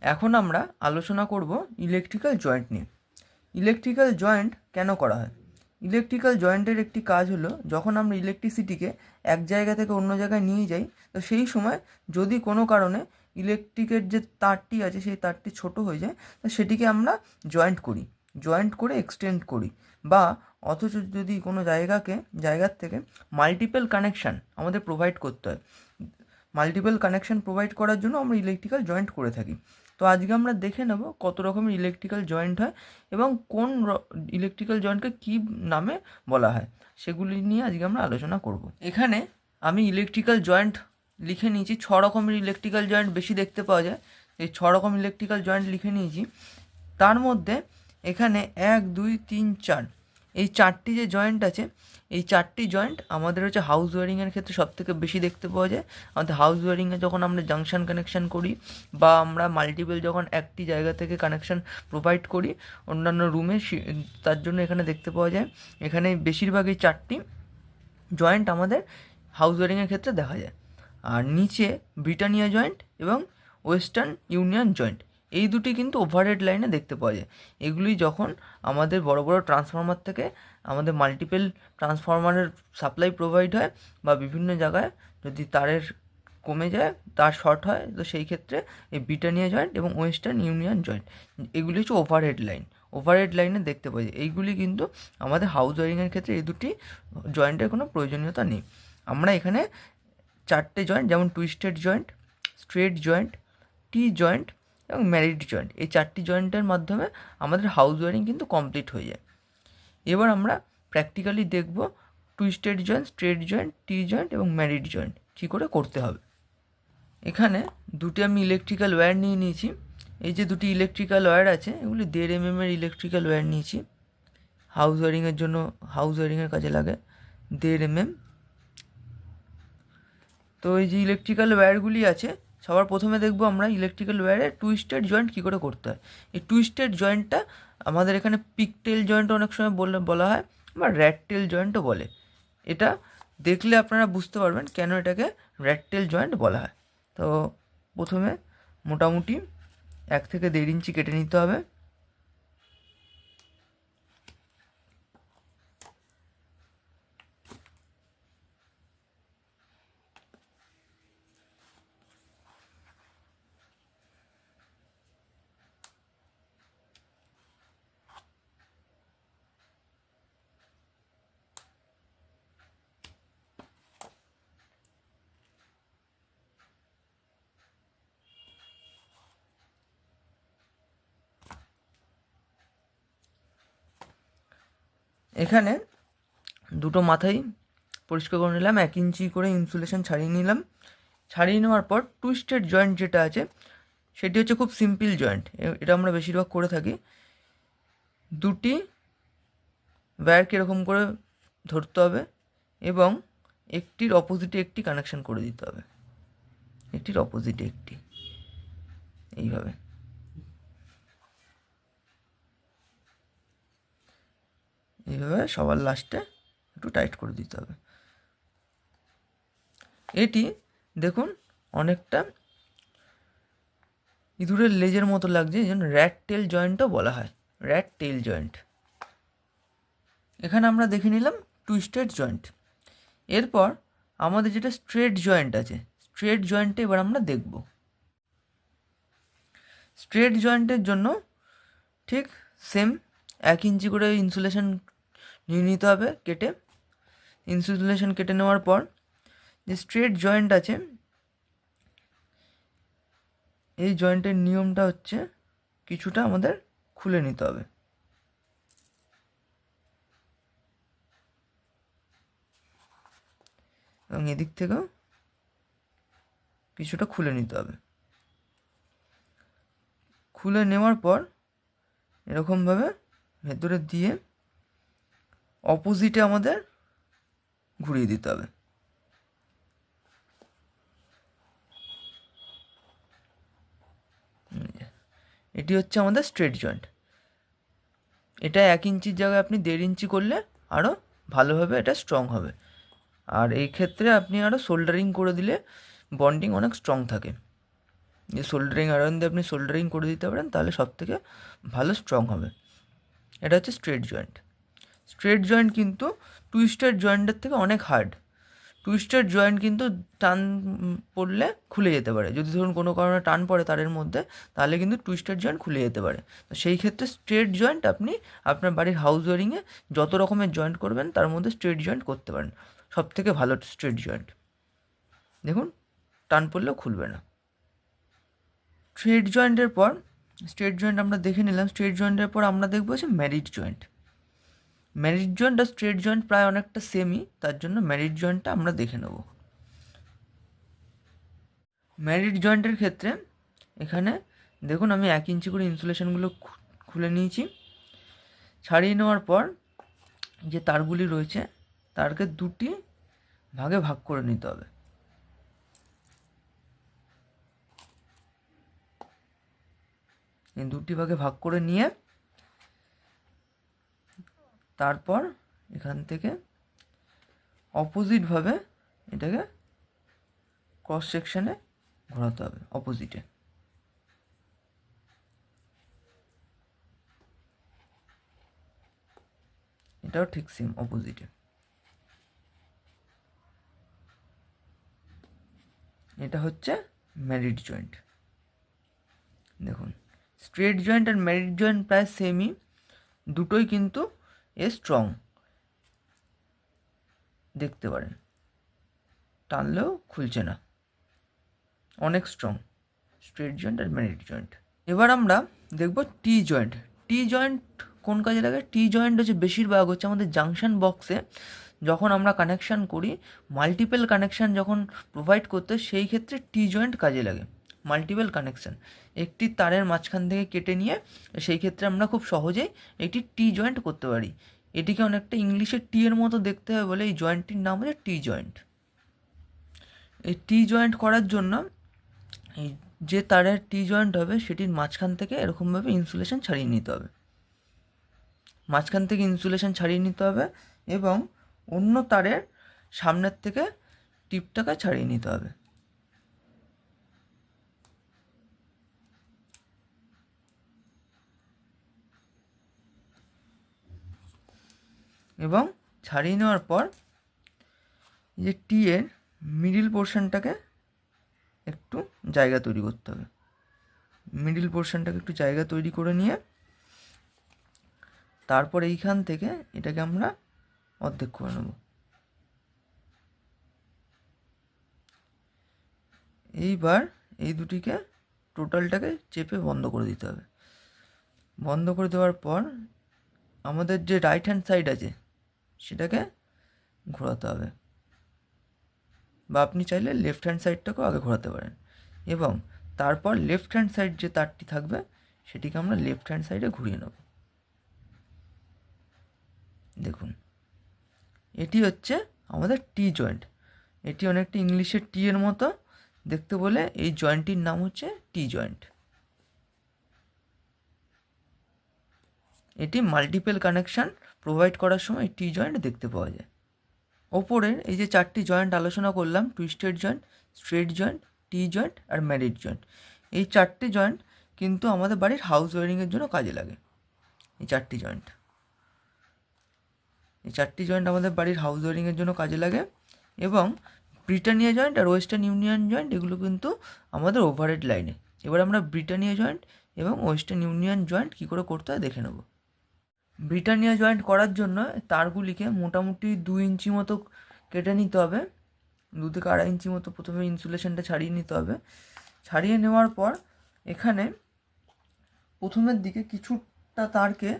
এখন আমরা আলোচনা করব ইলেকট্রিক্যাল জয়েন্ট নিয়ে। ইলেকট্রিক্যাল জয়েন্ট কেন করা হয়? ইলেকট্রিক্যাল জয়েন্টের একটি কাজ হলো, যখন আমরা ইলেকট্রিসিটিকে এক জায়গা থেকে অন্য জায়গায় নিয়ে যাই, তো সেই সময় যদি কোনো কারণে ইলেকট্রিকের যে তারটি আছে, সেই তারটি ছোট হয়ে যায়, তো সেটিকে আমরা জয়েন্ট করি। জয়েন্ট করে এক্সটেন্ড করি। বা অথচ যদি কোনো জায়গাকে, জায়গার থেকে মাল্টিপল কানেকশান আমাদের প্রোভাইড করতে হয়। মাল্টিপল কানেকশন প্রোভাইড করার জন্য আমরা ইলেকট্রিক্যাল জয়েন্ট করে থাকি। তো আজকে আমরা দেখে নেব কত রকমের ইলেকট্রিক্যাল জয়েন্ট হয় এবং কোন ইলেকট্রিক্যাল জয়েন্টকে কী নামে বলা হয়। সেগুলি নিয়ে আজকে আমরা আলোচনা করব। এখানে আমি ইলেকট্রিক্যাল জয়েন্ট লিখে নিয়েছি, ছ রকমের ইলেকট্রিক্যাল জয়েন্ট বেশি দেখতে পাওয়া যায়। এই ছ রকম ইলেকট্রিক্যাল জয়েন্ট লিখে নিয়েছি। তার মধ্যে এখানে এক, দুই, তিন, চার এই চারটি যে জয়েন্ট আছে, এই চারটি জয়েন্ট আমাদের হচ্ছে হাউস ওয়ারিংয়ের ক্ষেত্রে সব থেকে বেশি দেখতে পাওয়া যায়। আমাদের হাউস ওয়ারিংয়ে যখন আমরা জাংশন কানেকশান করি বা আমরা মাল্টিপল যখন একটি জায়গা থেকে কানেকশান প্রোভাইড করি, অন্যান্য রুমে তার জন্য এখানে দেখতে পাওয়া যায়। এখানে বেশিরভাগ এই চারটি জয়েন্ট আমাদের হাউস ওয়ারিংয়ের ক্ষেত্রে দেখা যায়। আর নিচে ব্রিটানিয়া জয়েন্ট এবং ওয়েস্টার্ন ইউনিয়ন জয়েন্ট এই দুটি কিন্তু ওভারহেড লাইনে দেখতে পাওয়া যায়। এগুলি যখন আমাদের বড় বড় ট্রান্সফর্মার থেকে আমাদের মাল্টিপল ট্রান্সফরমারের সাপ্লাই প্রোভাইড হয় বা বিভিন্ন জায়গায় যদি তারের কমে যায়, তার শর্ট হয়, তো সেই ক্ষেত্রে এই ব্রিটানিয়া জয়েন্ট এবং ওয়েস্টার্ন ইউনিয়ন জয়েন্ট এগুলি হচ্ছে ওভারহেড লাইন ওভারহেড লাইনে দেখতে পাওয়া যায়। এইগুলি কিন্তু আমাদের হাউস ওয়ারিংয়ের ক্ষেত্রে এই দুটি জয়েন্টের কোনো প্রয়োজনীয়তা নেই। আমরা এখানে চারটে জয়েন্ট যেমন twisted joint straight joint T joint এবং ম্যারিড জয়েন্ট এই চারটি জয়েন্টের মাধ্যমে আমাদের হাউস ওয়ারিং কিন্তু কমপ্লিট হয়ে যায়। এবার আমরা প্র্যাকটিক্যালি দেখব twisted joint straight joint T joint এবং ম্যারিড জয়েন্ট কী করে করতে হবে। এখানে দুটি আমি ইলেকট্রিক্যাল ওয়্যার নিয়ে নিয়েছি। এই যে দুটি ইলেকট্রিক্যাল ওয়্যার আছে, এগুলি দেড় এম এর ইলেকট্রিক্যাল ওয়্যার নিয়েছি। হাউস ওয়ারিংয়ের জন্য হাউস ওয়ারিংয়ের কাজে লাগে দেড় এম তো এই যে ইলেকট্রিক্যাল ওয়্যারগুলি আছে সবার প্রথমে দেখব আমরা ইলেকট্রিক্যাল ওয়্যারে টুইস্টেড জয়েন্ট কী করে করতে হয়। এই টুইস্টেড জয়েন্টটা আমাদের এখানে পিকটেল জয়েন্ট অনেক সময় বলে, বলা হয়, বা র্যাটটেল জয়েন্টও বলে। এটা দেখলে আপনারা বুঝতে পারবেন কেন এটাকে র্যাটটেল জয়েন্ট বলা হয়। তো প্রথমে মোটামুটি এক থেকে দেড় ইঞ্চি কেটে নিতে হবে। এখানে দুটো মাথাই পরিষ্কার করে নিলাম, এক ইঞ্চি করে ইনসুলেশন ছাড়িয়ে নিলাম। ছাড়িয়ে নেওয়ার পর টুইস্টেড জয়েন্ট যেটা আছে, সেটি হচ্ছে খুব সিম্পল জয়েন্ট এটা আমরা বেশিরভাগ করে থাকি। দুটি ওয়্যারকে এরকম করে ধরতে হবে এবং একটির অপোজিটে একটি কানেকশন করে দিতে হবে। একটির অপোজিটে একটি, এইভাবে। এইভাবে সবার লাস্টে একটু টাইট করে দিতে হবে। এটি দেখুন অনেকটা ইঁদুরের লেজের মতো লাগছে, এই জন্য র্যাট টেল জয়েন্টও বলা হয়। র্যাট টেল জয়েন্ট এখানে আমরা দেখে নিলাম টুইস্টেড জয়েন্ট এরপর আমাদের যেটা স্ট্রেট জয়েন্ট আছে স্ট্রেট জয়েন্টে এবার আমরা দেখব। স্ট্রেট জয়েন্টের জন্য ঠিক সেম এক ইঞ্চি করে ইনসুলেশন নিয়ে নিতে হবে কেটে। ইনসুলেশন কেটে নেওয়ার পর যে স্ট্রেট জয়েন্ট আছে, এই জয়েন্টের নিয়মটা হচ্ছে কিছুটা আমাদের খুলে নিতে হবে। এবং এদিক থেকেও কিছুটা খুলে নিতে হবে। খুলে নেওয়ার পর এরকমভাবে ভেতরে দিয়ে অপোজিটে আমাদের ঘুরিয়ে দিতে হবে। এটি হচ্ছে আমাদের স্ট্রেট জয়েন্ট। এটা এক ইঞ্চির জায়গায় আপনি দেড় ইঞ্চি করলে আরও ভালোভাবে এটা স্ট্রং হবে। আর এই ক্ষেত্রে আপনি আরও সোল্ডারিং করে দিলে বন্ডিং অনেক স্ট্রং থাকে। যে সোল্ডারিং আয়রন দিয়ে আপনি সোল্ডারিং করে দিতে পারেন, তাহলে সব থেকে ভালো স্ট্রং হবে। এটা হচ্ছে স্ট্রেট জয়েন্ট। স্ট্রেট জয়েন্ট কিন্তু টুইস্টেড জয়েন্টের থেকে অনেক হার্ড। টুইস্টেড জয়েন্ট কিন্তু টান পড়লে খুলে যেতে পারে। যদি ধরুন কোনো কারণে টান পড়ে তারের মধ্যে, তাহলে কিন্তু টুইস্টেড জয়েন্ট খুলে যেতে পারে। তো সেই ক্ষেত্রে স্ট্রেট জয়েন্ট আপনি আপনার বাড়ির হাউস ওয়ারিংয়ে যত রকমের জয়েন্ট করবেন, তার মধ্যে স্ট্রেট জয়েন্ট করতে পারেন। সব থেকে ভালো স্ট্রেট জয়েন্ট। দেখুন, টান পড়লেও খুলবে না। স্ট্রেট জয়েন্টের পর, স্ট্রেট জয়েন্ট আমরা দেখে নিলাম। স্ট্রেট জয়েন্টের পর আমরা দেখব হচ্ছে ম্যারিড জয়েন্ট ম্যারিড জয়েন্ট আর স্ট্রেট জয়েন্ট প্রায় অনেকটা সেমই তার জন্য ম্যারিড জয়েন্টটা আমরা দেখে নেব। ম্যারিড জয়েন্টের ক্ষেত্রে এখানে দেখুন আমি এক ইঞ্চি করে ইনসুলেশনগুলো খুলে নিয়েছি। ছাড়িয়ে নেওয়ার পর যে তারগুলি রয়েছে, তারকে দুটি ভাগে ভাগ করে নিতে হবে। দুটি ভাগে ভাগ করে নিয়ে তারপর এখান থেকে অপোজিটভাবে এটাকে ক্রস সেকশানে ঘোরাতে হবে অপোজিটে এটাও ঠিক সেম অপোজিটে এটা হচ্ছে ম্যারিড জয়েন্ট দেখুন স্ট্রেট জয়েন্ট আর ম্যারিড জয়েন্ট প্রায় সেমই দুটোই কিন্তু স্ট্রং দেখতে পারেন। টানলেও খুলছে না। অনেক স্ট্রং স্ট্রেট জয়েন্ট আর ম্যারিড জয়েন্ট এবার আমরা দেখব টি জয়েন্ট টি জয়েন্ট কোন কাজে লাগে? টি জয়েন্ট হচ্ছে বেশিরভাগ হচ্ছে আমাদের জাংশন বক্সে যখন আমরা কানেকশান করি মাল্টিপল কানেকশান যখন প্রোভাইড করতে সেই ক্ষেত্রে টি জয়েন্ট কাজে লাগে। মাল্টিপল কানেকশান একটি তারের মাঝখান থেকে কেটে নিয়ে সেই ক্ষেত্রে আমরা খুব সহজেই একটি টি জয়েন্ট করতে পারি। এটিকে অনেকটা ইংলিশে টি এর মতো দেখতে হবে বলে এই জয়েন্টটির নাম হচ্ছে টি জয়েন্ট এই টি জয়েন্ট করার জন্য এই যে তারের টি জয়েন্ট হবে সেটির মাঝখান থেকে এরকমভাবে ইনসুলেশন ছাড়িয়ে নিতে হবে। মাঝখান থেকে ইনসুলেশন ছাড়িয়ে নিতে হবে এবং অন্য তারের সামনের থেকে টিপটাকে ছাড়িয়ে নিতে হবে। এবং ছাড়িয়ে নেওয়ার পর যে টি এর মিডিল পোর্শনটাকে একটু জায়গা তৈরি করতে হবে। মিডিল পোর্শনটাকে একটু জায়গা তৈরি করে নিয়ে তারপর এইখান থেকে এটাকে আমরা অর্ধেক করে নেব। এইবার এই দুটিকে টোটালটাকে চেপে বন্ধ করে দিতে হবে। বন্ধ করে দেওয়ার পর আমাদের যে রাইট হ্যান্ড সাইড আছে সেটাকে ঘোরাতে হবে। বা আপনি চাইলে লেফট হ্যান্ড সাইডটাকেও আগে ঘোরাতে পারেন। এবং তারপর লেফট হ্যান্ড সাইড যে তারটি থাকবে, সেটিকে আমরা লেফট হ্যান্ড সাইডে ঘুরিয়ে নেব। দেখুন, এটি হচ্ছে আমাদের টি জয়েন্ট এটি অনেকটা ইংলিশের টি এর মতো। দেখতে বলে এই জয়েন্টটির নাম হচ্ছে টি জয়েন্ট এটি মাল্টিপল কানেকশান প্রোভাইড করার সময় টি জয়েন্ট দেখতে পাওয়া যায়। ওপরের এই যে চারটি জয়েন্ট আলোচনা করলাম twisted joint straight joint T joint আর ম্যারিড জয়েন্ট এই চারটি জয়েন্ট কিন্তু আমাদের বাড়ির হাউস ওয়ারিংয়ের জন্য কাজে লাগে। এই চারটি জয়েন্ট এই চারটি জয়েন্ট আমাদের বাড়ির হাউস ওয়ারিংয়ের জন্য কাজে লাগে এবং ব্রিটানিয়া জয়েন্ট আর ওয়েস্টার্ন ইউনিয়ন জয়েন্ট এগুলো কিন্তু আমাদের ওভারহেড লাইনে এবার আমরা ব্রিটানিয়া জয়েন্ট এবং ওয়েস্টার্ন ইউনিয়ন জয়েন্ট কী করে করতে হয় দেখে নেব। ব্রিটানিয়া জয়েন্ট করার জন্য তারগুলিকে মোটামুটি দু ইঞ্চি মতো কেটে নিতে হবে। দু থেকে আড়াই ইঞ্চি মতো প্রথমে ইনসুলেশনটা ছাড়িয়ে নিতে হবে। ছাড়িয়ে নেওয়ার পর এখানে প্রথমের দিকে কিছুটা তারকে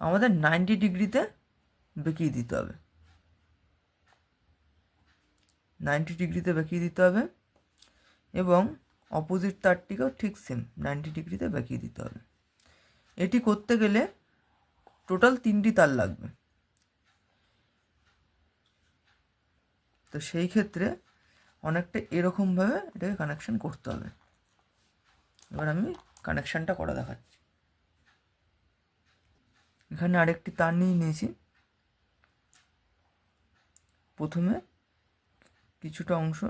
আমাদের নাইনটি ডিগ্রিতে বেঁকিয়ে দিতে হবে। নাইনটি ডিগ্রিতে বেঁকিয়ে দিতে হবে এবং অপোজিট তারটিকেও ঠিক সেম নাইনটি ডিগ্রিতে বেঁকিয়ে দিতে হবে। এটি করতে গেলে টোটাল তিনটি তার লাগবে। তো সেই ক্ষেত্রে অনেকটা এরকমভাবে এটাকে কানেকশান করতে হবে। এবার আমি কানেকশানটা করা দেখাচ্ছি। এখানে আরেকটি তার নিয়ে নিয়েছি। প্রথমে কিছুটা অংশ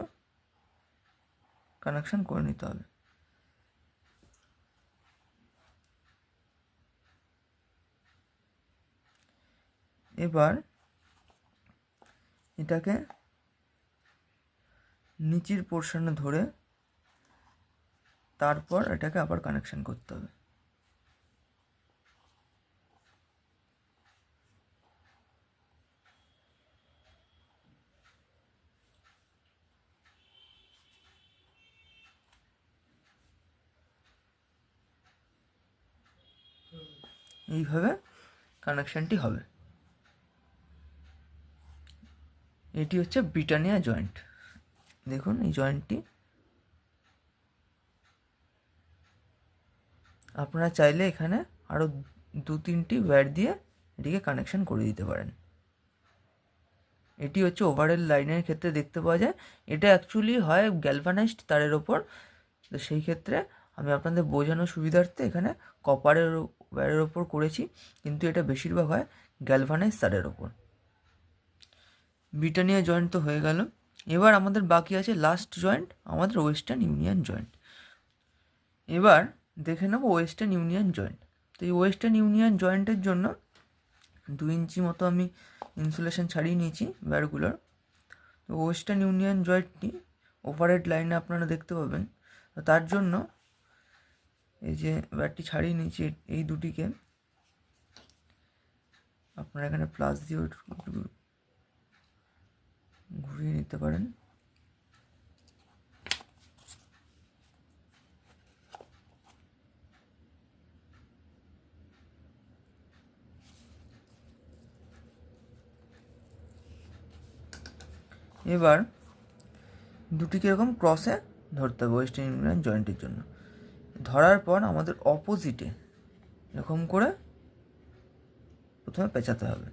কানেকশান করে নিতে হবে। এবার এটাকে নিচের পোর্শনে ধরে তারপর এটাকে আবার কানেকশন করতে হবে। এইভাবে কানেকশানটি হবে। এটি হচ্ছে ব্রিটানিয়া জয়েন্ট। দেখুন, এই জয়েন্টটি আপনারা চাইলে এখানে আরও দু তিনটি ওয়্যার দিয়ে এটিকে কানেকশন করে দিতে পারেন। এটি হচ্ছে ওভারহেড লাইনের ক্ষেত্রে দেখতে পাওয়া যায়। এটা অ্যাকচুয়ালি হয় গ্যালভানাইজড তারের ওপর। তো সেই ক্ষেত্রে আমি আপনাদের বোঝানোর সুবিধার্থে এখানে কপারের ওয়্যারের ওপর করেছি। কিন্তু এটা বেশিরভাগ হয় গ্যালভানাইজ তারের ওপর। ব্রিটানিয়া জয়েন্ট তো হয়ে গেল। এবার আমাদের বাকি আছে লাস্ট জয়েন্ট, আমাদের ওয়েস্টার্ন ইউনিয়ন জয়েন্ট। এবার দেখে নেব ওয়েস্টার্ন ইউনিয়ন জয়েন্ট। তো এই ওয়েস্টার্ন ইউনিয়ন জয়েন্টের জন্য দু ইঞ্চি মতো আমি ইনসুলেশন ছাড়িয়ে নিয়েছি ওয়্যারগুলোর তো ওয়েস্টার্ন ইউনিয়ন জয়েন্টটি ওভারহেড লাইনে আপনারা দেখতে পাবেন। তো তার জন্য এই যে ওয়্যারটি ছাড়িয়ে নিয়েছি এই দুটিকে। আপনারা এখানে প্লাস দিয়ে ঘুরিয়ে নিতে পারেন। এবার দুটিকে এরকম ক্রসে ধরতে হবে ওয়েস্টার্ন ইউনিয়ন জয়েন্টের জন্য। ধরার পর আমাদের অপোজিটে এরকম করে প্রথমে পেঁচাতে হবে।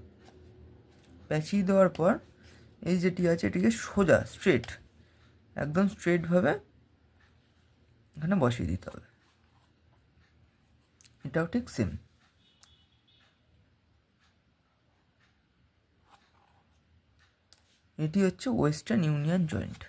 পেঁচিয়ে দেওয়ার পর এই যেটি আছে, এটিকে সোজা স্ট্রেট একদম স্ট্রেটভাবে এখানে বসিয়ে দিতে হবে। এটাও ঠিক সেম এটি হচ্ছে ওয়েস্টার্ন ইউনিয়ন জয়েন্ট